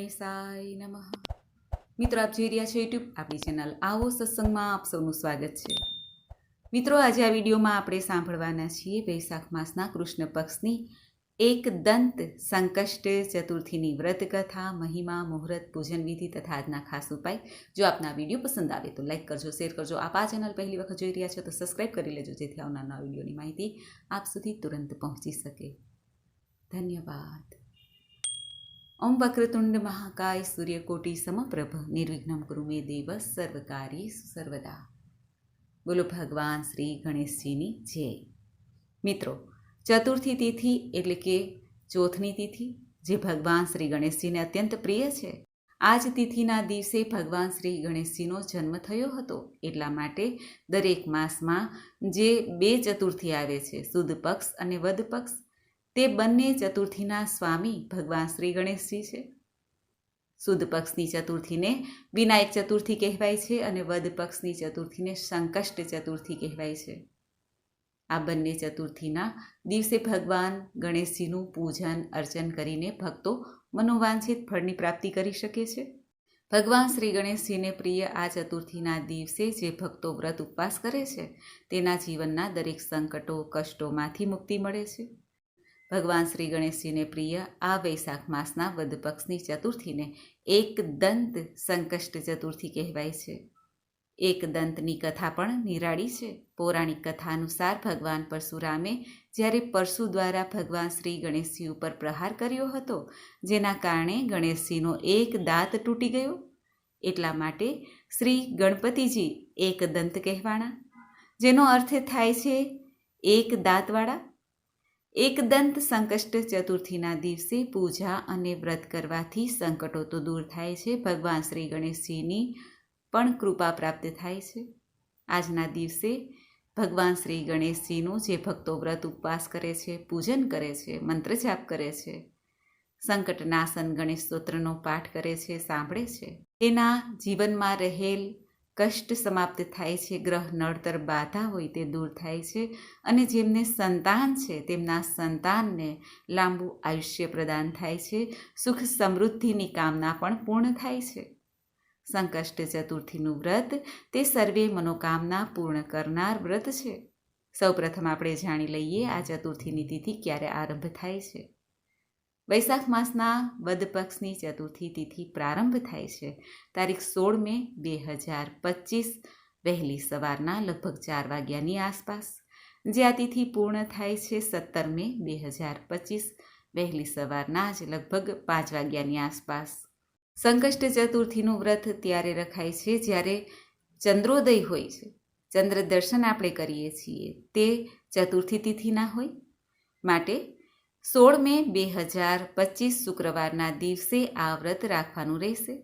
ગણેશાય નમઃ. મિત્રો, આપ જોઈ રહ્યા છો યુટ્યુબ આપણી ચેનલ આવો સત્સંગમાં આપ સૌનું સ્વાગત છે. મિત્રો, આજે આ વિડીયોમાં આપણે સાંભળવાના છીએ વૈશાખ માસના કૃષ્ણ પક્ષની એક દંત સંકષ્ટ ચતુર્થીની વ્રત કથા, મહિમા, મુહૂર્ત, પૂજન વિધિ તથા આજના ખાસ ઉપાય. જો આપના વીડિયો પસંદ આવે તો લાઈક કરજો, શેર કરજો. આપ આ ચેનલ પહેલી વખત જોઈ રહ્યા છો તો સબસ્ક્રાઈબ કરી લેજો, જેથી આવનારના વિડીયોની માહિતી આપ સુધી તુરંત પહોંચી શકે. ધન્યવાદ. ઓમ વક્રતુંડ મહાકાય સૂર્યકોટી સમપ્રભ નિર્વિઘ્નમ કુરુ મે દેવ સર્વકારી સર્વદા બોલો ભગવાન શ્રી ગણેશજીની જય મિત્રો ચતુર્થી તિથિ એટલે કે ચોથની તિથિ, જે ભગવાન શ્રી ગણેશજીને અત્યંત પ્રિય છે. આ જ તિથિના દિવસે ભગવાન શ્રી ગણેશજીનો જન્મ થયો હતો, એટલા માટે દરેક માસમાં જે બે ચતુર્થી આવે છે, સુદ પક્ષ અને વદ પક્ષ તે બંને ચતુર્થીના સ્વામી ભગવાન શ્રી ગણેશજી છે. સુદ પક્ષની ચતુર્થીને વિનાયક ચતુર્થી કહેવાય છે અને વદ પક્ષની ચતુર્થીને સંકષ્ટ ચતુર્થી કહેવાય છે. આ બંને ચતુર્થીના દિવસે ભગવાન ગણેશજીનું પૂજન, અર્ચન કરીને ભક્તો મનોવાંછિત ફળની પ્રાપ્તિ કરી શકે છે. ભગવાન શ્રી ગણેશજીને પ્રિય આ ચતુર્થીના દિવસે જે ભક્તો વ્રત ઉપવાસ કરે છે, તેના જીવનના દરેક સંકટો, કષ્ટોમાંથી મુક્તિ મળે છે. ભગવાન શ્રી ગણેશજીને પ્રિય આ વૈશાખ માસના વદ પક્ષની ચતુર્થીને એક દંત સંકષ્ટ ચતુર્થી કહેવાય છે. એક દંતની કથા પણ નિરાળી છે. પૌરાણિક કથા અનુસાર ભગવાન પરશુરામે જ્યારે પરશુ દ્વારા ભગવાન શ્રી ગણેશજી ઉપર પ્રહાર કર્યો હતો, જેના કારણે ગણેશજીનો એક દાંત તૂટી ગયો. એટલા માટે શ્રી ગણપતિજી એક દંત કહેવાણા, જેનો અર્થ થાય છે એક દાંતવાળા. એકદંત સંકષ્ટ ચતુર્થીના દિવસે પૂજા અને વ્રત કરવાથી સંકટો તો દૂર થાય છે. ભગવાન શ્રી ગણેશજીની પણ કૃપા પ્રાપ્ત થાય છે. આજના દિવસે ભગવાન શ્રી ગણેશજીનું જે ભક્તો વ્રત ઉપવાસ કરે છે, પૂજન કરે છે મંત્ર જાપ કરે છે, સંકટનાશન ગણેશ સ્તોત્રનો પાઠ કરે છે, સાંભળે છે. તેના જીવનમાં રહેલ કષ્ટ સમાપ્ત થાય છે, ગ્રહ નડતર બાધા હોય તે દૂર થાય છે અને જેમને સંતાન છે તેમના સંતાનને લાંબુ આયુષ્ય પ્રદાન થાય છે, સુખ સમૃદ્ધિની કામના પણ પૂર્ણ થાય છે. સંકષ્ટ ચતુર્થીનું વ્રત, તે સર્વે મનોકામના પૂર્ણ કરનાર વ્રત છે. સૌપ્રથમ આપણે જાણી લઈએ આ ચતુર્થીની તિથિ ક્યારે આરંભ થાય છે. વૈશાખ માસના વદ પક્ષની ચતુર્થી તિથિ પ્રારંભ થાય છે. તારીખ સોળ મે બે હજાર પચીસ, વહેલી સવારના લગભગ ચાર વાગ્યાની આસપાસ. જે આ તિથિ પૂર્ણ થાય છે સત્તર મે બે હજાર પચીસ, વહેલી સવારના જ લગભગ પાંચ વાગ્યાની આસપાસ. સંકષ્ટ ચતુર્થીનું વ્રત ત્યારે રખાય છે જ્યારે ચંદ્રોદય હોય છે. ચંદ્ર દર્શન આપણે કરીએ છીએ. તે ચતુર્થી તિથિના હોય. માટે સોળ મે બે હજાર પચીસ શુક્રવારના દિવસે આ વ્રત રાખવાનું રહેશે.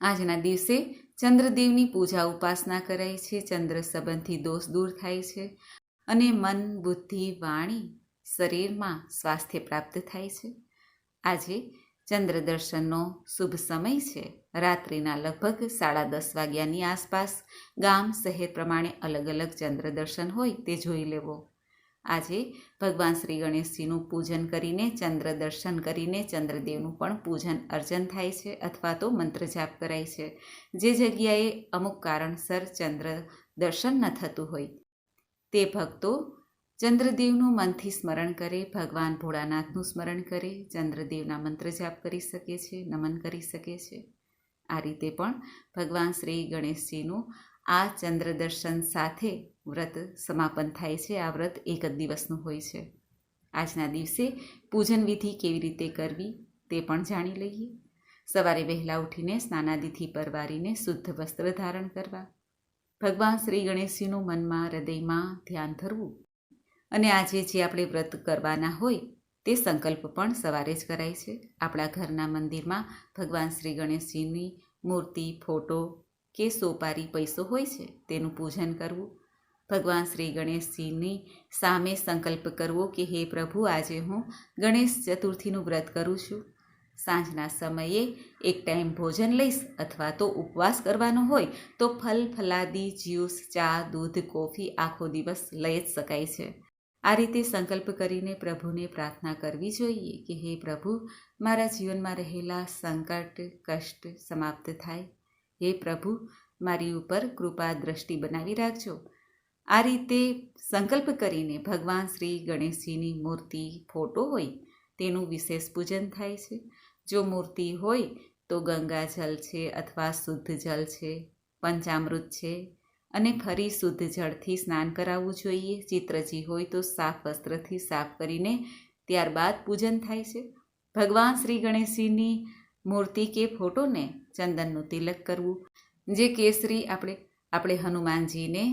આજના દિવસે ચંદ્રદેવની પૂજા ઉપાસના કરાય છે, ચંદ્ર સંબંધી દોષ દૂર થાય છે અને મન, બુદ્ધિ, વાણી, શરીરમાં સ્વાસ્થ્ય પ્રાપ્ત થાય છે. આજે ચંદ્ર દર્શનનો શુભ સમય છે. રાત્રિના લગભગ સાડા દસ વાગ્યાની આસપાસ ગામ, શહેર પ્રમાણે અલગ અલગ ચંદ્ર દર્શન હોય તે જોઈ લેવો. આજે ભગવાન શ્રી ગણેશજીનું પૂજન કરીને, ચંદ્ર દર્શન કરીને, ચંદ્રદેવનું પણ પૂજન અર્ચન થાય છે અથવા તો મંત્ર જાપ કરાય છે. જે જગ્યાએ અમુક કારણસર ચંદ્ર દર્શન ન થતું હોય, તે ભક્તો ચંદ્રદેવનું મનથી સ્મરણ કરે, ભગવાન ભોળાનાથનું સ્મરણ કરે, ચંદ્રદેવના મંત્ર જાપ કરી શકે છે, નમન કરી શકે છે. આ રીતે પણ ભગવાન શ્રી ગણેશજીનું આ ચંદ્ર દર્શન સાથે વ્રત સમાપન થાય છે. આ વ્રત એક જ દિવસનું હોય છે. આજના દિવસે પૂજન વિધિ કેવી રીતે કરવી તે પણ જાણી લઈએ. સવારે વહેલા ઉઠીને સ્નાનાદિથી પરવારીને શુદ્ધ વસ્ત્ર ધારણ કરવા. ભગવાન શ્રી ગણેશજીનું મનમાં, હૃદયમાં ધ્યાન ધરવું. અને આજે જે આપણે વ્રત કરવાના હોય તે સંકલ્પ પણ સવારે જ કરાય છે. આપણા ઘરના મંદિરમાં ભગવાન શ્રી ગણેશજીની મૂર્તિ, ફોટો કે સોપારી પૈસો હોય છે તેનું પૂજન કરવું. ભગવાન શ્રી ગણેશજીની સામે સંકલ્પ કરવો કે, હે પ્રભુ, આજે હું ગણેશ ચતુર્થીનું વ્રત કરું છું. સાંજના સમયે એક ટાઈમ ભોજન લઈશ અથવા તો ઉપવાસ કરવાનો હોય, તો ફલ, ફલાદી, જ્યુસ, ચા, દૂધ, કોફી આખો દિવસ લઈ જ શકાય છે. આ રીતે સંકલ્પ કરીને પ્રભુને પ્રાર્થના કરવી જોઈએ કે, હે પ્રભુ, મારા જીવનમાં રહેલા સંકટ, કષ્ટ સમાપ્ત થાય. હે પ્રભુ, મારી ઉપર કૃપા દ્રષ્ટિ બનાવી રાખજો. આ રીતે સંકલ્પ કરીને ભગવાન શ્રી ગણેશજીની મૂર્તિ ફોટો હોય, તેનું વિશેષ પૂજન થાય છે. જો મૂર્તિ હોય, તો ગંગાજલ છે અથવા શુદ્ધ જલ છે, પંચામૃત છે અને ફરી શુદ્ધ જળથી સ્નાન કરાવવું જોઈએ. ચિત્રજી હોય તો સાફ વસ્ત્રથી સાફ કરીને ત્યારબાદ પૂજન થાય છે. ભગવાન શ્રી ગણેશજીની મૂર્તિ કે ફોટોને ચંદનનું તિલક કરવું. જે કેસરી આપણે આપણે હનુમાનજીને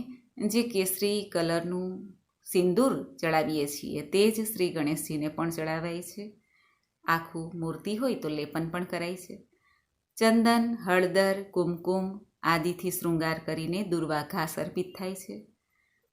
જે કેસરી કલરનું સિંદૂર ચડાવીએ છીએ તે જ શ્રી ગણેશજીને પણ ચડાવાય છે. આખું મૂર્તિ હોય તો લેપન પણ કરાય છે. ચંદન, હળદર, કુમકુમ આદિથી શૃંગાર કરીને દુર્વા ઘાસ અર્પિત થાય છે.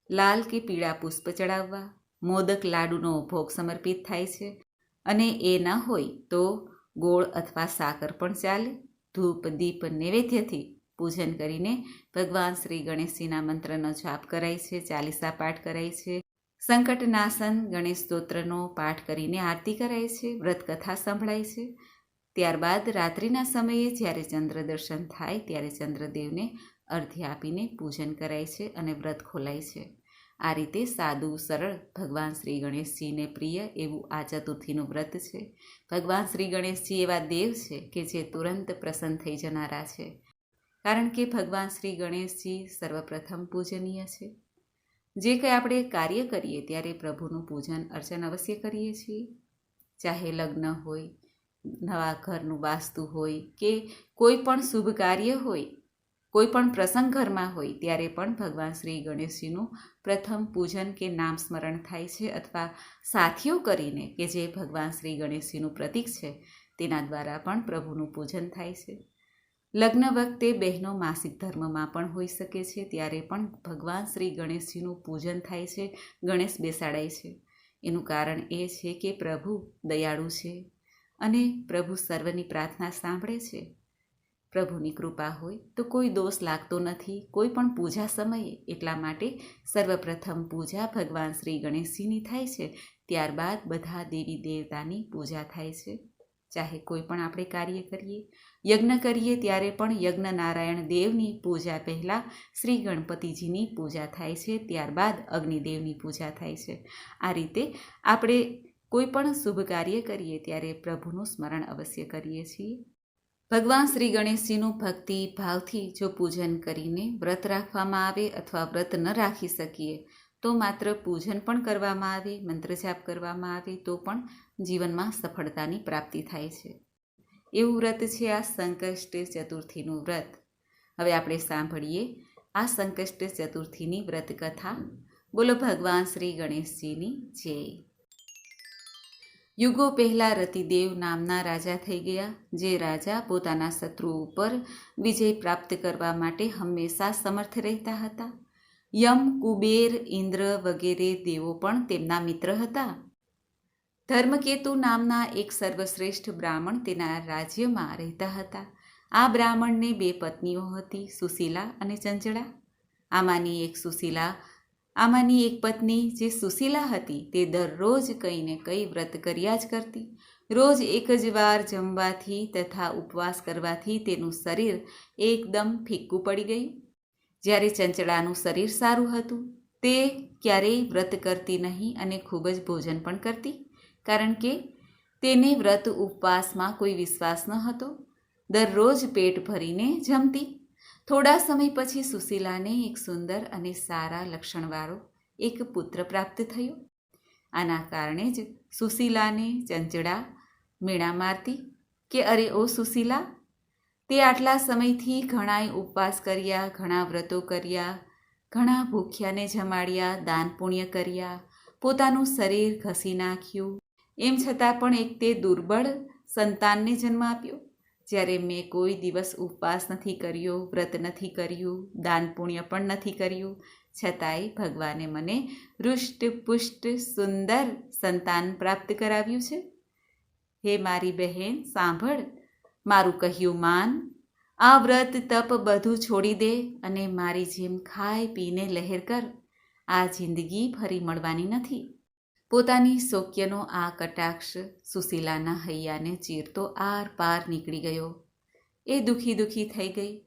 લાલ કે પીળા પુષ્પ ચડાવવા, મોદક લાડુનો ભોગ સમર્પિત થાય છે. અને એ ન હોય તો ગોળ અથવા સાકર પણ ચાલે. ધૂપ, દીપ, નૈવેદ્યથી પૂજન કરીને ભગવાન શ્રી ગણેશજીના મંત્રનો જાપ કરાય છે, ચાલીસા પાઠ કરાય છે, સંકટનાશન, ગણેશ સ્તોત્રનો પાઠ કરીને આરતી કરાય છે, વ્રતકથા સંભળાય છે. ત્યારબાદ રાત્રિના સમયે જ્યારે ચંદ્ર દર્શન થાય ત્યારે ચંદ્રદેવને અર્ધ્ય આપીને પૂજન કરાય છે અને વ્રત ખોલાય છે. આ રીતે સાદું, સરળ ભગવાન શ્રી ગણેશજીને પ્રિય એવું આ ચતુર્થીનું વ્રત છે. ભગવાન શ્રી ગણેશજી એવા દેવ છે કે જે તુરંત પ્રસન્ન થઈ જનારા છે. કારણ કે ભગવાન શ્રી ગણેશજી સર્વપ્રથમ પૂજનીય છે. જે કંઈ આપણે કાર્ય કરીએ ત્યારે પ્રભુનું પૂજન અર્ચન અવશ્ય કરીએ છીએ. ચાહે લગ્ન હોય, નવા ઘરનું વાસ્તુ હોય કે કોઈ પણ શુભ કાર્ય હોય, કોઈ પણ પ્રસંગ ઘરમાં હોય ત્યારે પણ ભગવાન શ્રી ગણેશજીનું પ્રથમ પૂજન કે નામ સ્મરણ થાય છે અથવા સાથીઓ કરીને કે જે ભગવાન શ્રી ગણેશજીનું પ્રતીક છે, તેના દ્વારા પણ પ્રભુનું પૂજન થાય છે. લગ્ન વખતે બહેનો માસિક ધર્મમાં પણ હોઈ શકે છે, ત્યારે પણ ભગવાન શ્રી ગણેશજીનું પૂજન થાય છે, ગણેશ બેસાડાય છે. એનું કારણ એ છે કે પ્રભુ દયાળુ છે અને પ્રભુ સર્વની પ્રાર્થના સાંભળે છે. પ્રભુની કૃપા હોય તો કોઈ દોષ લાગતો નથી, કોઈ પણ પૂજા સમયે એટલા માટે સર્વપ્રથમ પૂજા ભગવાન શ્રી ગણેશજીની થાય છે, ત્યારબાદ બધા દેવી દેવતાની પૂજા થાય છે. ચાહે કોઈ પણ આપણે કાર્ય કરીએ. યજ્ઞ કરીએ ત્યારે પણ યજ્ઞ નારાયણ દેવની પૂજા પહેલાં શ્રી ગણપતિજીની પૂજા થાય છે, ત્યારબાદ અગ્નિદેવની પૂજા થાય છે. આ રીતે આપણે કોઈ પણ શુભ કાર્ય કરીએ ત્યારે પ્રભુનું સ્મરણ અવશ્ય કરીએ છીએ. ભગવાન શ્રી ગણેશજીનું ભક્તિ ભાવથી જો પૂજન કરીને વ્રત રાખવામાં આવે અથવા વ્રત ન રાખી શકીએ તો માત્ર પૂજન પણ કરવામાં આવે મંત્ર જાપ કરવામાં આવે, તો પણ જીવનમાં સફળતાની પ્રાપ્તિ થાય છે. એવું વ્રત છે આ સંકષ્ટ ચતુર્થીનું વ્રત. હવે આપણે સાંભળીએ આ સંકષ્ટ ચતુર્થીની વ્રત કથા બોલો ભગવાન શ્રી ગણેશજીની જય. યુગો પહેલાં રતિદેવ નામના રાજા થઈ ગયા, જે રાજા પોતાના શત્રુઓ ઉપર વિજય પ્રાપ્ત કરવા માટે હંમેશા સમર્થ રહેતા હતા. યમ, કુબેર, ઇન્દ્ર વગેરે દેવો પણ તેમના મિત્ર હતા. ધર્મકેતુ નામના એક સર્વશ્રેષ્ઠ બ્રાહ્મણ તેના રાજ્યમાં રહેતા હતા. આ બ્રાહ્મણને બે પત્નીઓ હતી, સુશીલા અને ચંચળા. આમાંની એક સુશીલા, આમાંની એક પત્ની જે સુશીલા હતી તે દરરોજ કંઈ ને કંઈ વ્રત કર્યા જ કરતી. રોજ એક જ વાર જમવાથી તથા ઉપવાસ કરવાથી તેનું શરીર એકદમ ફિક્કું પડી ગયું. જ્યારે ચંચળાનું શરીર સારું હતું, તે ક્યારેય વ્રત કરતી નહીં અને ખૂબ જ ભોજન પણ કરતી. કારણ કે તેને વ્રત ઉપવાસમાં કોઈ વિશ્વાસ ન હતો. દરરોજ પેટ ભરીને જમતી. થોડા સમય પછી સુશીલાને એક સુંદર અને સારા લક્ષણવાળો એક પુત્ર પ્રાપ્ત થયો. આના કારણે જ સુશીલાને ચંચળા મેળા મારતી કે અરે ઓ સુશીલા તે આટલા સમયથી ઘણાય ઉપવાસ કર્યા, ઘણા વ્રતો કર્યા, ઘણા ભૂખ્યાને જમાડ્યા, દાન પુણ્ય કર્યા, પોતાનું શરીર ઘસી નાખ્યું. એમ છતાં પણ એક તે દુર્બળ સંતાનને જન્મ આપ્યો, જ્યારે મેં કોઈ દિવસ ઉપવાસ નથી કર્યો, વ્રત નથી કર્યું, દાન પુણ્ય પણ નથી કર્યું. છતાંય ભગવાને મને રુષ્ટ પુષ્ટ સુંદર સંતાન પ્રાપ્ત કરાવ્યું છે. હે મારી બહેન, સાંભળ મારું કહ્યું માન, આ વ્રત તપ બધું છોડી દે અને મારી જેમ ખાઈ પીને લહેર કર. આ જિંદગી ફરી મળવાની નથી. પોતાની શોક્યનો આ કટાક્ષ સુશીલાના હૈયાને ચીરતો આર પાર નીકળી ગયો. એ દુઃખી દુઃખી થઈ ગઈ.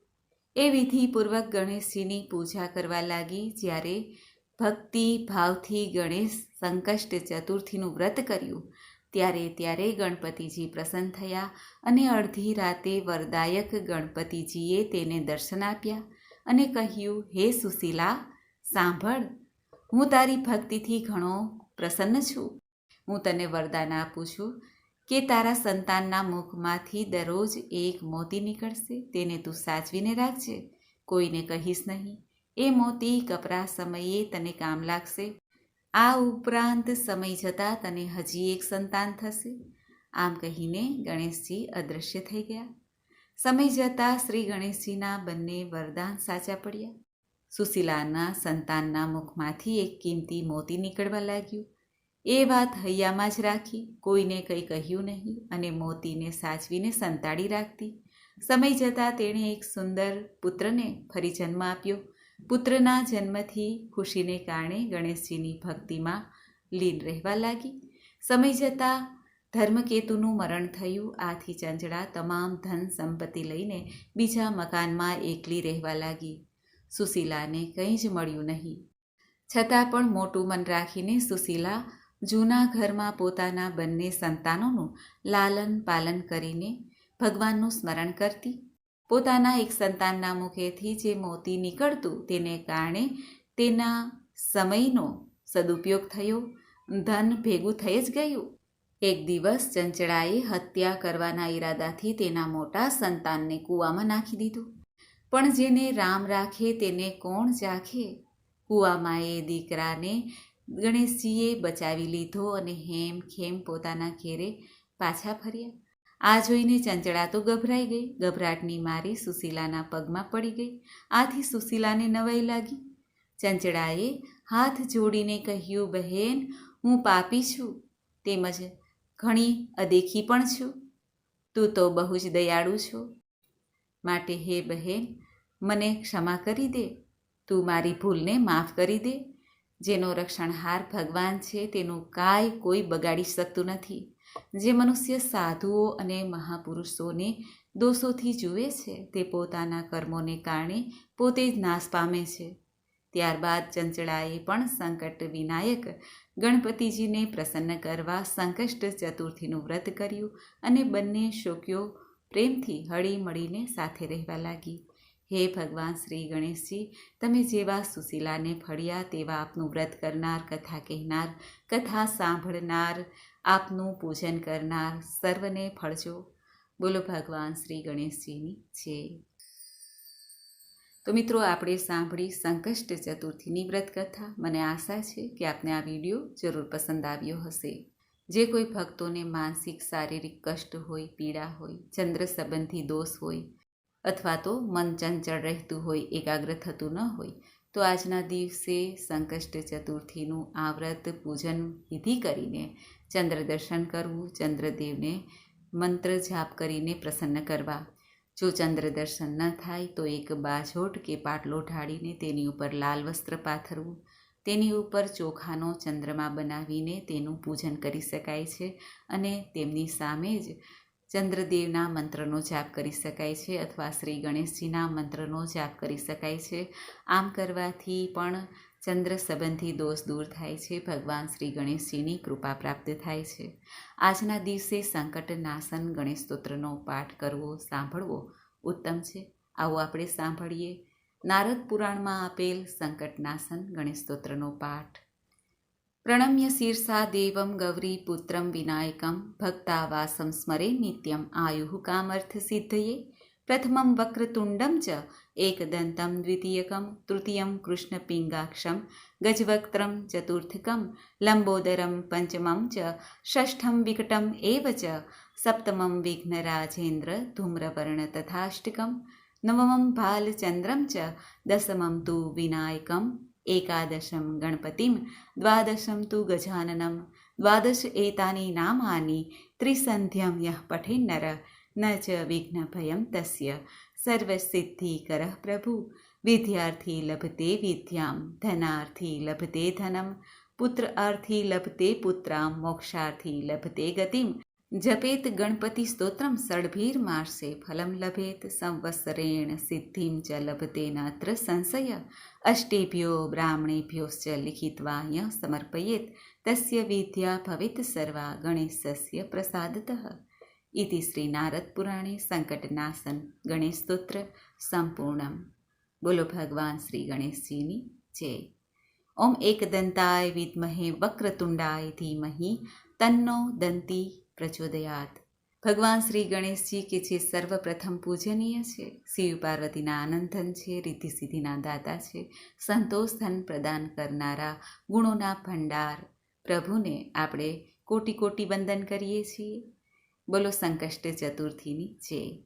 એ વિધિપૂર્વક ગણેશજીની પૂજા કરવા લાગી જ્યારે ભક્તિ ભાવથી ગણેશ સંકષ્ટ ચતુર્થીનું વ્રત કર્યું. ત્યારે ત્યારે ગણપતિજી પ્રસન્ન થયા અને અડધી રાતે વરદાયક ગણપતિજીએ તેને દર્શન આપ્યા અને કહ્યું, હે સુશીલા, સાંભળ, હું તારી ભક્તિથી ઘણો પ્રસન્ન છું. હું તને વરદાન આપું છું કે તારા સંતાનના મુખમાંથી દરરોજ એક મોતી નીકળશે. તેને તું સાચવીને રાખજે. કોઈને કહીશ નહીં. એ મોતી કપરા સમયે તને કામ લાગશે. આ ઉપરાંત સમય જતાં તને હજી એક સંતાન થશે. આમ કહીને ગણેશજી અદૃશ્ય થઈ ગયા. સમય જતાં શ્રી ગણેશજીના બંને વરદાન સાચા પડ્યા. સુશીલાના સંતાનના મુખમાંથી એક કિંમતી મોતી નીકળવા લાગ્યું. એ વાત હૈયામાં જ રાખી. કોઈને કંઈ કહ્યું નહીં અને મોતીને સાચવીને સંતાડી રાખતી. સમય જતાં તેણે એક સુંદર પુત્રને ફરી જન્મ આપ્યો. પુત્રના જન્મથી ખુશીને કારણે ગણેશજીની ભક્તિમાં લીન રહેવા લાગી. સમય જતાં ધર્મકેતુનું મરણ થયું. આથી ચંચળા તમામ ધન સંપત્તિ લઈને બીજા મકાનમાં એકલી રહેવા લાગી. સુશીલાને કંઈ જ મળ્યું નહીં. છતાં પણ મોટું મન રાખીને સુશીલા જૂના ઘરમાં પોતાના બંને સંતાનોનું લાલન પાલન કરીને ભગવાનનું સ્મરણ કરતી. પોતાના એક સંતાનના મુખેથી જે મોતી નીકળતું તેને કારણે તેના સમયનો સદુપયોગ થયો. ધન ભેગું થઈ જ ગયું. એક દિવસ ચંચળાએ હત્યા કરવાના ઈરાદાથી તેના મોટા સંતાનને કૂવામાં નાખી દીધું. પણ જેને રામ રાખે તેને કોણ ચાખે? કૂવામાં એ દીકરાને ગણેશજીએ બચાવી લીધો અને હેમ ખેમ પોતાના ઘેરે પાછા ફર્યા. આ જોઈને ચંચળા તો ગભરાઈ ગઈ. ગભરાટની મારી સુશીલાના પગમાં પડી ગઈ. આથી સુશીલાને નવાઈ લાગી. ચંચળાએ હાથ જોડીને કહ્યું, બહેન, હું પાપી છું. તેમજ ઘણી અદેખી પણ છું. તું તો બહુ જ દયાળુ છો. માટે હે બહેન, મને ક્ષમા કરી દે. તું મારી ભૂલને માફ કરી દે. જેનો રક્ષણહાર ભગવાન છે, તેનું કાંઈ કોઈ બગાડી શકતું નથી. જે મનુષ્ય સાધુઓ અને મહાપુરુષોને દોષોથી જુએ છે, તે પોતાના કર્મોને કારણે પોતે જ નાશ પામે છે. ત્યારબાદ ચંચળાએ પણ સંકટ વિનાયક ગણપતિજીને પ્રસન્ન કરવા સંકષ્ટ ચતુર્થીનું વ્રત કર્યું અને બંને શોક્યો પ્રેમથી હળી મળીને સાથે રહેવા લાગી. હે ભગવાન શ્રી ગણેશજી, તમે જેવા સુશીલાને ફળ્યા તેવા આપનું વ્રત કરનાર, કથા કહેનાર, કથા સાંભળનાર, આપનું પૂજન કરનાર સર્વને ફળજો. બોલો ભગવાન શ્રી ગણેશજીની છે તો મિત્રો, આપણે સાંભળી સંકષ્ટ ચતુર્થીની વ્રત કથા. મને આશા છે કે આપને આ વીડિયો જરૂર પસંદ આવ્યો હશે. જે કોઈ ભક્તોને માનસિક, શારીરિક કષ્ટ હોય, પીડા હોય ચંદ્ર સંબંધી દોષ હોય અથવા તો મન ચંચળ રહેતું હોય, એકાગ્ર થતું ન હોય, તો આજના દિવસે સંકષ્ટ ચતુર્થીનું આ વ્રત પૂજન વિધિ કરીને ચંદ્ર દર્શન કરવું, ચંદ્રદેવને મંત્ર જાપ કરીને પ્રસન્ન કરવા. જો ચંદ્ર દર્શન ન થાય, તો એક બાજોટ કે પાટલો ઢાળીને તેની ઉપર લાલ વસ્ત્ર પાથરવું. તેની ઉપર ચોખાનો ચંદ્રમા બનાવીને તેનું પૂજન કરી શકાય છે અને તેમની સામે જ ચંદ્રદેવના મંત્રનો જાપ કરી શકાય છે અથવા શ્રી ગણેશજીના મંત્રનો જાપ કરી શકાય છે. આમ કરવાથી પણ ચંદ્ર સંબંધી દોષ દૂર થાય છે. ભગવાન શ્રી ગણેશજીની કૃપા પ્રાપ્ત થાય છે. આજના દિવસે સંકટ નાશન ગણેશ સ્તોત્રનો પાઠ કરવો, સાંભળવો ઉત્તમ છે. આવો આપણે સાંભળીએ. નારદ પુરાણમાં આપેલ સંકટનાશન ગણેશ સ્તોત્રનો પાઠ. પ્રણમ્ય શીર્ષા દેવમ ગૌરીપુત્રમ વિનાયકમ ભક્તાવાસમ સ્મરે નિત્યમ આયુ કામર્થ સિદ્ધયે પ્રથમમ વક્રતુંડમ ચ એકદંતમ દ્વિતીયકમ તૃતીયમ કૃષ્ણપિંગાક્ષમ ગજવક્ત્રમ ચતુર્થકમ લંબોદરમ પંચમમ ચ ષષ્ઠમ વિકટમ એવ ચ સપ્તમમ વિઘ્નરાજેન્દ્ર ધૂમ્રવર્ણ તથાષ્ટકમ નવમં ભાલચંદ્રમ ચ દસમમ તુ વિનાયકમ એકાદશમ ગણપતિમ દ્વાદશમ તુ ગજાનનમ દ્વાદશ એતાની नामानि ત્રિસંધ્યમ यः પઠેન્નર ન ચ વિઘ્નભયમ તસ્ય सर्वसिद्धिकरः પ્રભુ વિદ્યાર્થી લભતે विद्यां ધનાર્થી લભતે ધનમ પુત્ર અર્થી લભતે मोक्षार्थी લભતે ગતિમ જપેત ગણપતિ સ્તોત્રમ સડભીર માર્ષે ફલમ લભેત સંવત્સરેણ સિદ્ધિમ ચ લભતે નાત્ર સંશય અષ્ટેભ્યો બ્રાહ્મણેભ્યોશ્ચ લિખિત્વાય સમર્પયેત તસ્ય વિદ્યા ભવેત સર્વા ગણેશસ્ય પ્રસાદતઃ ઇતિ શ્રી નારદ પુરાણે સંકટનાશન ગણેશ સ્તોત્ર સંપૂર્ણમ બોલો ભગવાન શ્રી ગણેશજીની જય ઓમ એકદંતાય વિદ્મહે વક્રતુંડાય ધીમહી તન્નો દંતી પ્રચોદયાત. ભગવાન શ્રી ગણેશજી કે જે સર્વપ્રથમ પૂજનીય છે, શિવ પાર્વતીના આનંદન છે રિદ્ધિ સિદ્ધિના દાતા છે, સંતોષ ધન પ્રદાન કરનારા ગુણોના ભંડાર. પ્રભુને આપણે કોટી કોટી વંદન કરીએ છીએ. બોલો સંકષ્ટ ચતુર્થીની જય.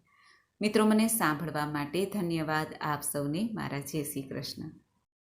મિત્રો, મને સાંભળવા માટે ધન્યવાદ આપ સૌને. મારા જય શ્રી કૃષ્ણ.